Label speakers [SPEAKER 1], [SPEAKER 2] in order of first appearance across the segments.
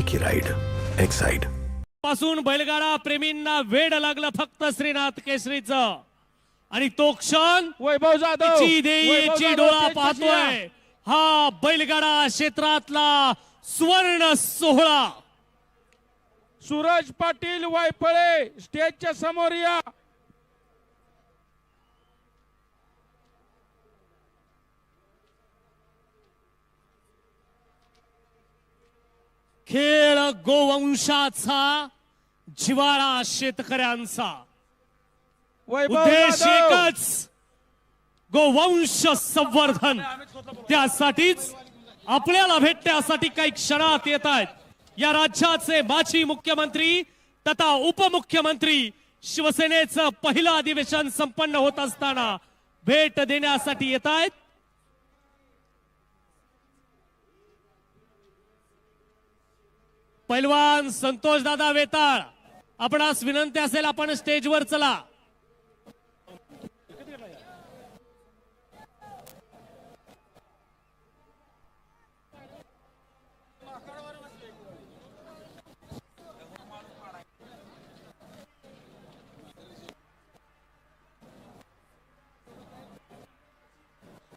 [SPEAKER 1] की राईड
[SPEAKER 2] एक्साइडपासून बैलगाडा प्रेमींना वेड लागलं फक्त श्रीनाथ केसरीचं. आणि तो क्षण
[SPEAKER 3] वैभव जाधव.
[SPEAKER 2] ची डोळा पाहतोय. हा बैलगाडा क्षेत्रातला सुवर्ण सोहळा.
[SPEAKER 3] सूरज पाटील वायफळे स्टेजच्या समोर या.
[SPEAKER 2] खेळ गोवंशाचा जिवाळा शेतकऱ्यांचा. उद्देश एकच गोवंश संवर्धन. त्यासाठीच आपल्याला भेटण्यासाठी काही क्षणात येत आहेत. या राज्याचे माजी मुख्यमंत्री तथा उपमुख्यमंत्री शिवसेनेचं पहिलं अधिवेशन संपन्न होत असताना भेट देण्यासाठी येत आहेत. पैलवान संतोष दादा वेताळ आपणास विनंती असेल आपण स्टेजवर चला.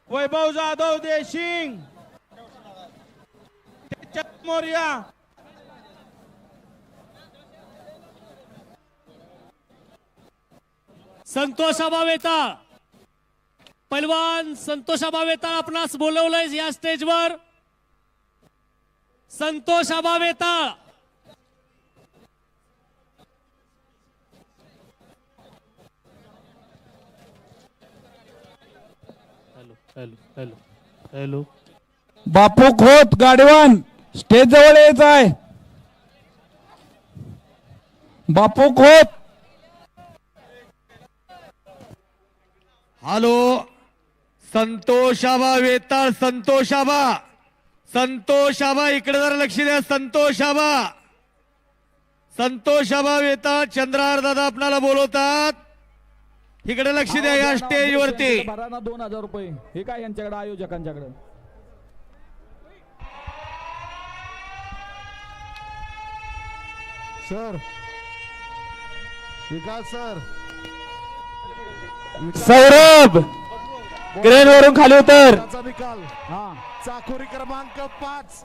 [SPEAKER 3] वैभव जाधव देशिंग स्टेजच्या
[SPEAKER 2] संतोषाबा वेताळ पैलवान संतोषाबा वेताळ आपणास बोलवलंय या स्टेजवर. Santoshaba Vetal hello hello hello
[SPEAKER 4] Bapu Khot गाडीवान stage जवळ यायचं आहे. बापू खोत
[SPEAKER 5] हॅलो संतोषाबा वेताळ संतोषाबा. संतोषाबा इकडे जरा लक्ष द्या. संतोषाबा. संतोषाबा वेताळ चंद्रहार दादा आपणाला बोलवतात. इकडे लक्ष द्या या स्टेज वरती.
[SPEAKER 4] भराना दोन हजार रुपये. हे काय यांच्याकडे? आयोजकांच्याकडे.
[SPEAKER 6] Sir. Vikas sir.
[SPEAKER 4] Saurabh! Crane वरून खाली उतर!
[SPEAKER 6] निकाल. चाकोरी क्रमांक पाच.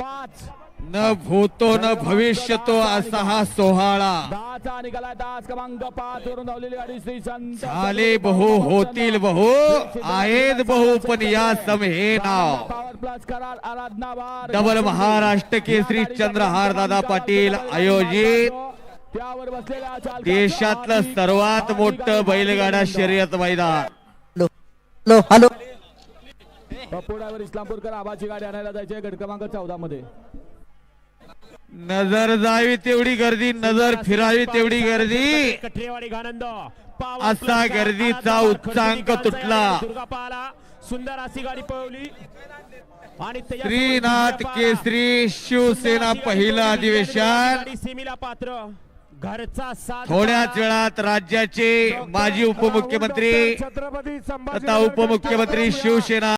[SPEAKER 4] पाच.
[SPEAKER 5] न भूतो न भविष्यतो असा हा सोहळा.
[SPEAKER 4] दहाचा निकाला तास क्रमांक पाच वरून धावलेली गाडी श्री संत
[SPEAKER 5] झाले बहु होतील बहु. आहेत बहु पण या सम हे नाव.
[SPEAKER 4] पॉवर प्लस करार आराधनावार
[SPEAKER 5] डबल महाराष्ट्र केसरी चंद्रहार दादा पाटील आयोजित. देशातलं सर्वात मोठं बैलगाडा शर्यत मैदान.
[SPEAKER 7] Hello hello
[SPEAKER 4] Pappu driver Islampurkar आबाची गाडी आणायला जायचे गट क्रमांक चौदा मध्ये.
[SPEAKER 5] नजर जावी तेवढी गर्दी नजर फिरावी तेवढी गर्दी. असा गर्दीचा उच्चांक तुटला.
[SPEAKER 2] सुंदर अशी गाडी पळवली. आणि
[SPEAKER 5] श्रीनाथ केसरी शिवसेना पहिलं अधिवेशन.
[SPEAKER 2] सेमीला पात्र.
[SPEAKER 5] थोड्याच वेळात राज्याचे माजी उपमुख्यमंत्री
[SPEAKER 6] छत्रपती संभाजी
[SPEAKER 5] तथा उपमुख्यमंत्री शिवसेना